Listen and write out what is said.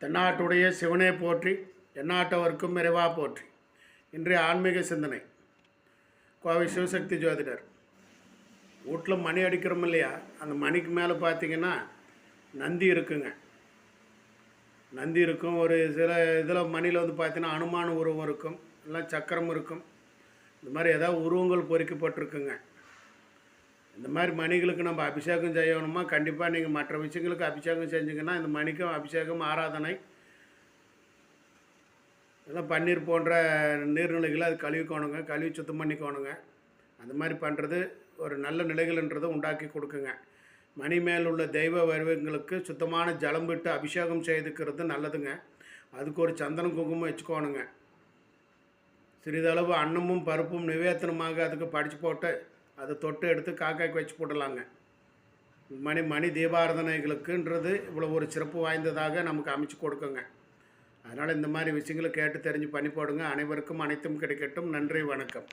தென்னாட்டுடைய சிவனே போற்றி எந்நாட்டவர்க்கும் இறைவா போற்றி. இன்றைய ஆன்மீக சிந்தனை. கோவை சிவசக்தி ஜோதிடர். வீட்டில் மணி அடிக்கிறோம் இல்லையா? அந்த மணிக்கு மேலே பார்த்தீங்கன்னா நந்தி இருக்குங்க. நந்தி இருக்கும். ஒரு சில இதில் மணியில் வந்து பார்த்தீங்கன்னா அனுமான உருவம் இருக்கும். இல்லை சக்கரம் இருக்கும். இந்த மாதிரி ஏதாவது உருவங்கள் பொறிக்கப்பட்டிருக்குங்க. இந்த மாதிரி மணிகளுக்கு நம்ம அபிஷேகம் செய்யணுமா? கண்டிப்பாக நீங்கள் மற்ற விஷயங்களுக்கு அபிஷேகம் செஞ்சிங்கன்னா இந்த மணிக்கும் அபிஷேகம் ஆராதனை. இதெல்லாம் பன்னீர் போன்ற நீர்நிலைகளை அது கழுவிக்கோணுங்க. கழுவி சுத்தம் பண்ணிக்கோணுங்க. அந்த மாதிரி பண்ணுறது ஒரு நல்ல நிலைகள்ன்றதை உண்டாக்கி கொடுக்குங்க. மணி மேல் உள்ள தெய்வ வருவங்களுக்கு சுத்தமான ஜலம் விட்டு அபிஷேகம் செய்துக்கிறது நல்லதுங்க. அதுக்கு ஒரு சந்தனம் குங்குமம் வச்சுக்கோணுங்க. சிறிதளவு அன்னமும் பருப்பும் நிவேத்தனமாக அதுக்கு படித்து போட்டு அதை தொட்டு எடுத்து காக்காய்க்கு வச்சு போடலாங்க. மணி மணி தீபாராதனைகளுக்குன்றது இவ்வளோ ஒரு சிறப்பு வாய்ந்ததாக நமக்கு அமைச்சு கொடுக்குங்க. அதனால் இந்த மாதிரி விஷயங்களை கேட்டு தெரிஞ்சு பண்ணி போடுங்க. அனைவருக்கும் அனைத்தும் கிடைக்கட்டும். நன்றி வணக்கம்.